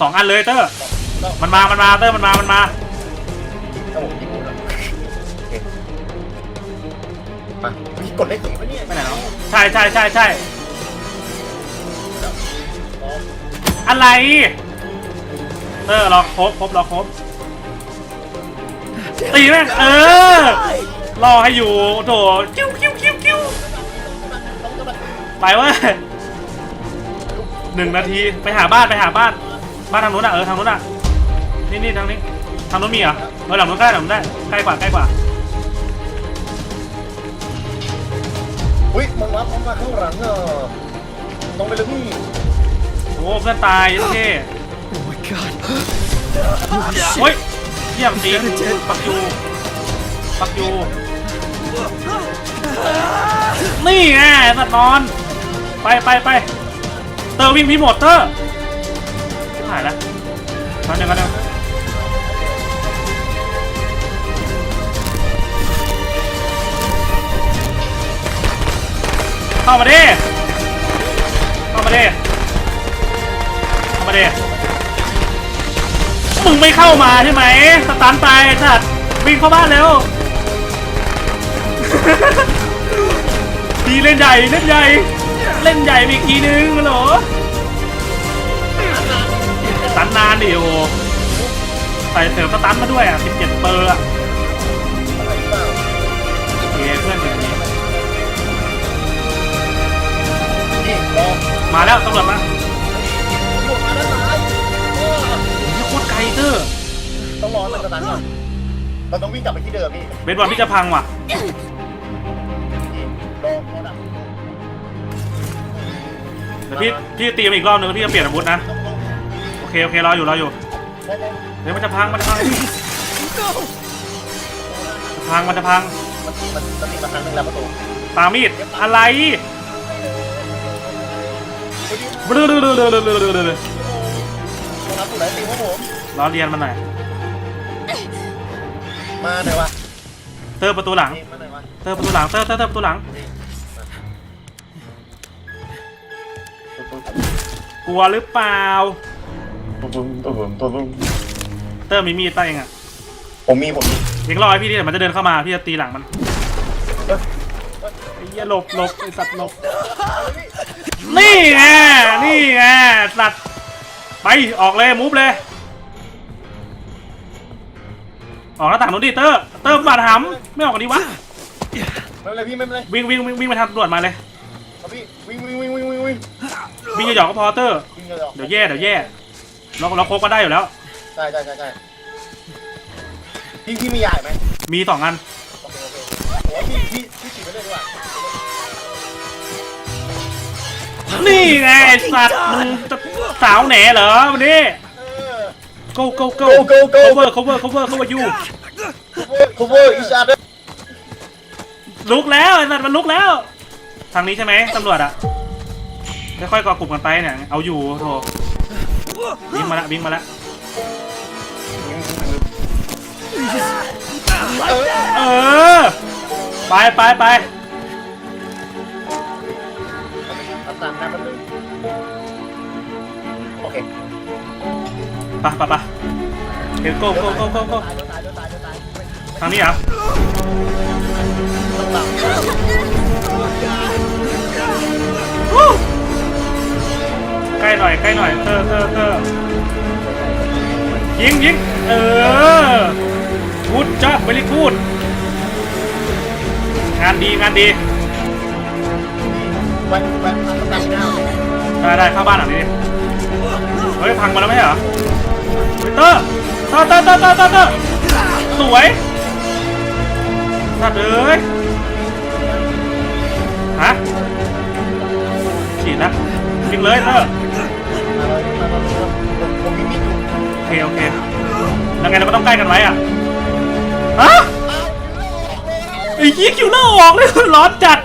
สองอันเลยเตอร์ต้องมันมามันมาเตอร์มันมามันมาต้องผมยิงหมดแล้วโอเคมาพี่กดเลขสี่ปะเนี่ยไปไหนเนาะใช่ใช่ใช่ใช่อ๋ออะไร เตอร์รอครบครบรอครบตีแม่งเออรอให้อยู่โถคิ้วคิ้วคิ้วคิ้วต้องกำลังไปเว้ยหนึ่งนาทีไปหาบ้านไปหาบ้าน บ้านทางนู้นอะเออทางนู้นอะนี่นี่ทางนี้ทางนู้นมีเหรอเออหลังนู้นใกล้หลังนู้นได้ใกล้กว่าใกล้กว่าอุ้ยมันรับมันมาข้างหลังเนอะต้องไปเลยพี่โอ้เพื่อนตายเท่ Oh my god. โอ้ยเยี่ยมจริงปักยูปักยูนี่ไงสัตว์นอน ไปไปไปเตอร์วิ่งพี่หมดเตอร์ชิบ หายแล้วมาเดี๋ยวมาเดี๋ยวเข้ามาดิเข้ามาดิเข้ามาดิมึงไม่เข้ามาใช่ไหมสตันไปไอ้สัตว์วิ่งเข้าบ้านเร็วดีเล่นใหญ่เล่นใหญ่ เล่นใหญ่อีกทีนึงฮัลโหลส ตันนานดิโอใส่เสริมสตันมาด้วยอะ 17 เปอร์อะเปล่าโอเคเพื่อนถึงนี้พี่รอมาแล้วตำรวจมาตำรวจมาด้านซ้ายเออนี่โคตรไกลเตอร์ต้องรอมันกระตันก่อนเราต้องวิ่งกลับไปที่เดิมพี่เบสบอลพี่จะพังว่ะพี่รอรอดับเดี๋ยวพี่พี่ตีมันอีกรอบนึงพี่จะเปลี่ยนอาวุธนะ ต้อง เคโอเครออยู่รออยู่เดี๋ยวมันจะพังมันจะพังพังมันจะพังมันมันมันติดมาครั้งหนึงแล้วประตูปามีดอะไรเฮ้ยบลือลือลือลือลือลือลือพี่รับตัวไหนตีพวกผมรอเรียนมันหน่อยมาหน่อยวะเตอร์ประตูหลัง นี่มาหน่อยวะเตอร์ประตูหลังเตอร์เตอร์เตอร์ประตูหลังกลัวหรือเปล่า ตุ้มตุ้มตุ้มตุ้มตุ้มเตอร์มีมีดป่ะเองอะผมมีผมมีเองรอให้พี่ดิเดี๋ยวมันจะเดินเข้ามาพี่จะตีหลังมันเอ้ยไอ้เหี้ยหลบหลบไอ้สัตว์หลบนี่ไงนี่ไงสัตว์ไปออกเลยมูฟเลยออกหน้าต่างนู้นดิเตอร์เตอร์บาดหำไม่ออกกันดีวะไม่เป็นไรพี่ไม่เป็นไรวิ่งวิ่งวิ่งวิ่งไปทางตำรวจมาเลยครับพี่วิ่งวิ่งวิ่งวิ่งวิ่งวิ่งวิ่งหยอกๆก็พอเตอร์วิ่งเลยเหรอเดี๋ยวแย่เดี๋ยวแย่ เราเราโคกก็ได้อยู่แล้ว ใช่ใช่ใช่ใช่พี่พี่มีใหญ่ไหมมีสองอัน โอเคโอเคโอ้พี่พี่พี่ฉีดไปเลยดีกว่านี่ไงไอ้สัตว์มึงจะสาวแหนเหรอวันนี้ เออ go go go Go, go, go. cover cover cover cover you cover each other ลุกแล้วไอ้สัตว์มันลุกแล้ว ทางนี้ใช่ไหมตำรวจอะค่อยๆก่อกลุ่มกันไปเนี่ยเอาอยู่โถ วิ่งมาละวิ่งมาละเออเออไปไปไปทำตามนะมันเลยโอเคไปไปไปเห็นโก้โก้โก้โก้โก้ตายเดี๋ยวตายเดี๋ยวตายเดี๋ยวตายทางนี้เหรอต้องตามวู้ใก ล้หน่อยใกล้หน่อยเธอเธอเธอยิงยิงเออพูดจ้าเวลี่พูดงานดีงานดีไปไปทำตามหน้าได้ได้เข้าบ้านหลังนี้เฮ้ยพังมาแล้วไหมเหรอเฮ้ยเตอร์เตอร์เตอร์เตอร์เตอร์เตอร์เตอร์สวยสัตว์เอ้ยฮะฉีดแล้วยิงเลยเตอร์ เคโอเคแล้วไงเราก็ต้องใกล้กันไว้อะฮะไอ้ยี่คิวเลอร์ออกเลยร้อนจัด